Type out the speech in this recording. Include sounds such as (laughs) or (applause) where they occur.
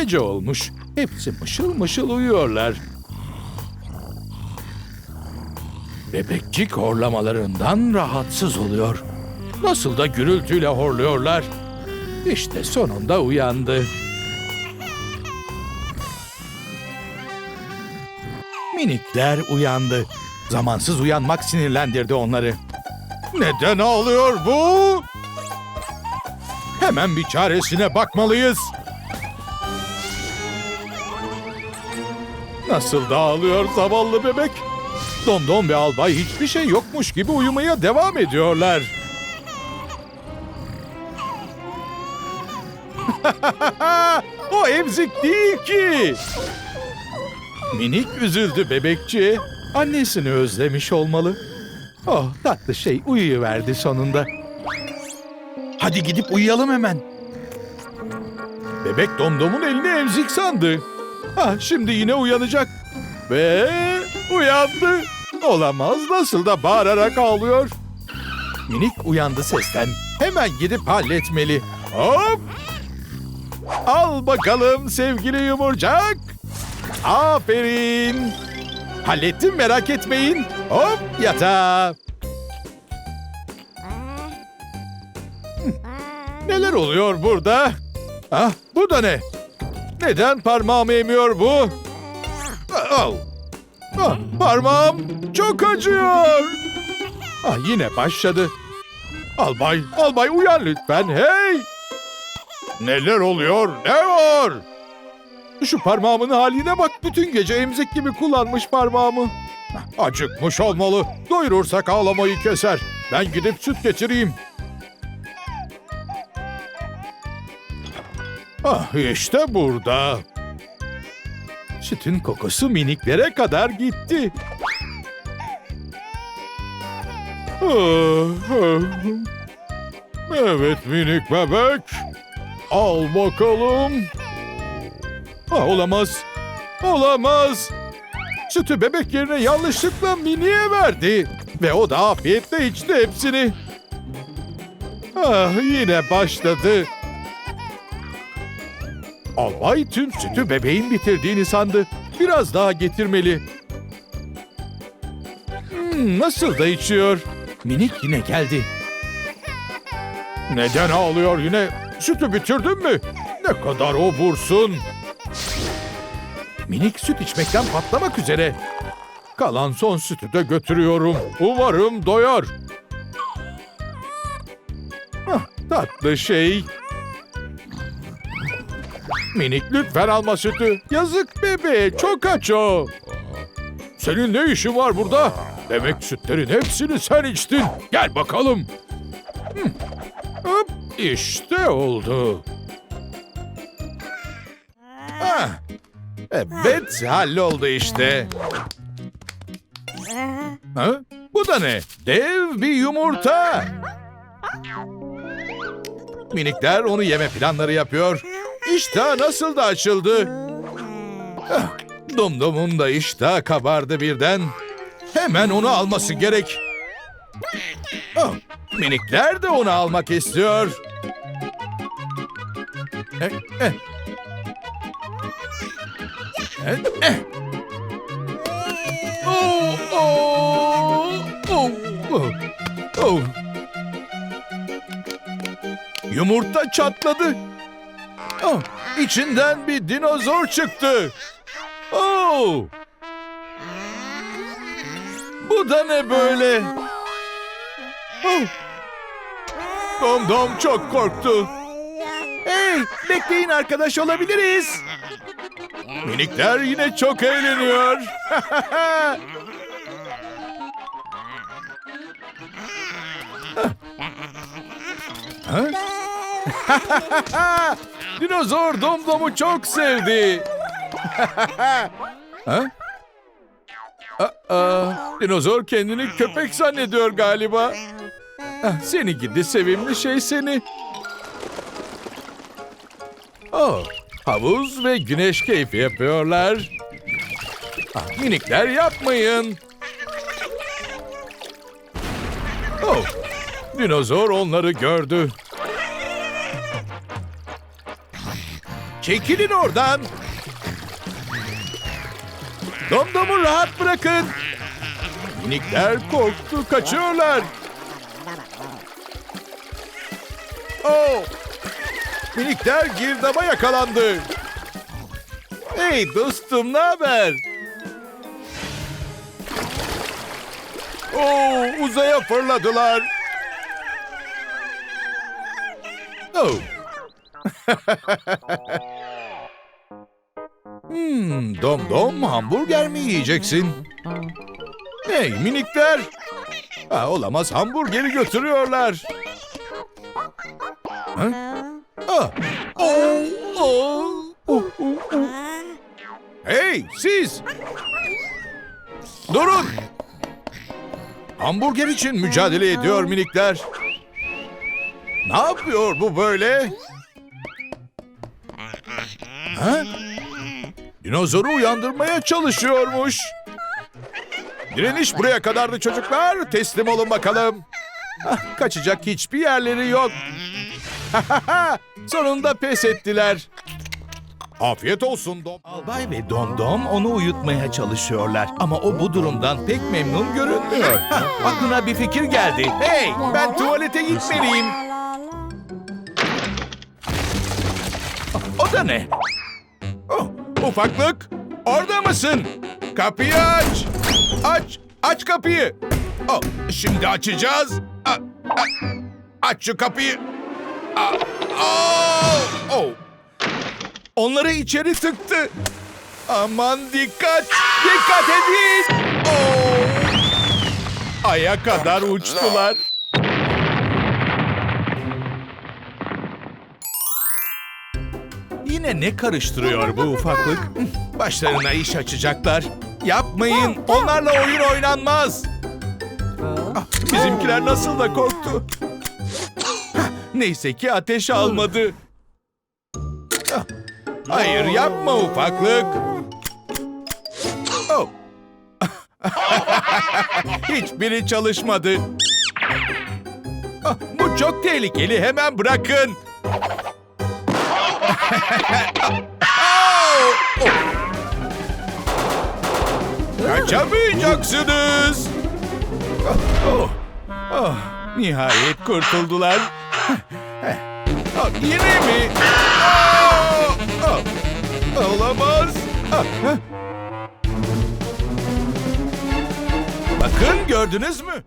Gece olmuş. Hepsi mışıl mışıl uyuyorlar. Bebekçik horlamalarından rahatsız oluyor. Nasıl da gürültüyle horluyorlar. İşte sonunda uyandı. Minikler uyandı. Zamansız uyanmak sinirlendirdi onları. Neden ağlıyor bu? Hemen bir çaresine bakmalıyız. Nasıl dağılıyor zavallı bebek? Domdom ve albay hiçbir şey yokmuş gibi uyumaya devam ediyorlar. (laughs) o emzik değil ki. Minik üzüldü bebekçi. Annesini özlemiş olmalı. Oh tatlı şey uyuyuverdi sonunda. Hadi gidip uyuyalım hemen. Bebek domdomun elini emzik sandı. Ha şimdi yine uyanacak. Ve uyandı. Olamaz nasıl da bağırarak ağlıyor. Minik uyandı sesten. Hemen gidip halletmeli. Hop! Al bakalım sevgili yumurcak. Aferin. Hallettim merak etmeyin. Hop yatağa. Neler oluyor burada? Ah bu da ne? Neden parmağımı emiyor bu? Al. Ah, parmağım çok acıyor. Ah yine başladı. Albay, albay uyan lütfen. Hey! Neler oluyor? Ne var? Şu parmağımın haline bak. Bütün gece emzik gibi kullanmış parmağımı. Acıkmış olmalı. Doyurursak ağlamayı keser. Ben gidip süt getireyim. Ah işte burada. Sütün kokusu miniklere kadar gitti. Ah, ah. Evet minik bebek. Al bakalım. Ah, olamaz. Olamaz. Sütü bebek yerine yanlışlıkla miniye verdi. Ve o da afiyetle içti hepsini. Ah yine başladı. Albay tüm sütü bebeğin bitirdiğini sandı. Biraz daha getirmeli. Hmm, nasıl da içiyor? Minik yine geldi. Neden ağlıyor yine? Sütü bitirdin mi? Ne kadar obursun. Minik süt içmekten patlamak üzere. Kalan son sütü de götürüyorum. Umarım doyar. Hah, tatlı şey. Minik lütfen alma sütü. Yazık bebeğe çok aç o. Senin ne işin var burada? Demek sütlerin hepsini sen içtin. Gel bakalım. Hı. Hop, işte oldu. Ah, evet halloldu işte. Ha? Bu da ne? Dev bir yumurta. Minikler onu yeme planları yapıyor. İştah nasıl da açıldı. Dumdum'un da iştah kabardı birden. Hemen onu alması gerek. Ah, minikler de onu almak istiyor. Eh, eh. Eh, oh, oh, oh. Yumurta çatladı. Oh, içinden bir dinozor çıktı. Oh! Bu da ne böyle? Oh! Dom Dom çok korktu. Hey, bekleyin arkadaş olabiliriz. Minikler yine çok eğleniyor. (laughs) Ha? (laughs) Dinozor Domdom'u çok sevdi. (laughs) ha? Aa, dinozor kendini köpek zannediyor galiba. Ah, Seni gidi sevimli şey seni. Oh, havuz ve güneş keyfi yapıyorlar. Ah, minikler yapmayın. Oh, dinozor onları gördü. Çekilin oradan. Domdom'u rahat bırakın. Minikler korktu, kaçıyorlar. Oh! Minikler girdaba yakalandı. Hey dostum, ne haber? Oo, uzaya fırladılar. Oh. (laughs) hmm, dom dom hamburger mi yiyeceksin? Hey minikler. Ha, olamaz hamburgeri götürüyorlar. Ah. Hey siz! Durun! Hamburger için mücadele ediyor minikler. Ne yapıyor bu böyle? Ha? Dinozoru uyandırmaya çalışıyormuş. Direniş buraya kadardı çocuklar. Teslim olun bakalım. Ah, kaçacak hiçbir yerleri yok. (laughs) Sonunda pes ettiler. Afiyet olsun Dom. Albay ve Domdom onu uyutmaya çalışıyorlar. Ama o bu durumdan pek memnun görünmüyor. (laughs) Aklına bir fikir geldi. Hey ben tuvalete gitmeliyim. O da ne? Ufaklık orada mısın? Kapıyı aç. Aç. Aç kapıyı. Oh, şimdi açacağız. A- a- aç şu kapıyı. A- oh, oh. Onları içeri tıktı. Aman dikkat. Dikkat edin. Oh. Aya kadar uçtular. Yine ne karıştırıyor bu ufaklık? Başlarına iş açacaklar. Yapmayın. Onlarla oyun oynanmaz. Ah, Bizimkiler nasıl da korktu. Neyse ki ateş almadı. Ah, Hayır yapma ufaklık. Oh. (laughs) Hiçbiri çalışmadı. Ah, Bu çok tehlikeli. Hemen bırakın. Kaçamayacaksınız. Oh, oh, oh, Nihayet kurtuldular. Ah, Yine mi? Oh, oh, Olamaz. Ah, ah. Bakın gördünüz mü?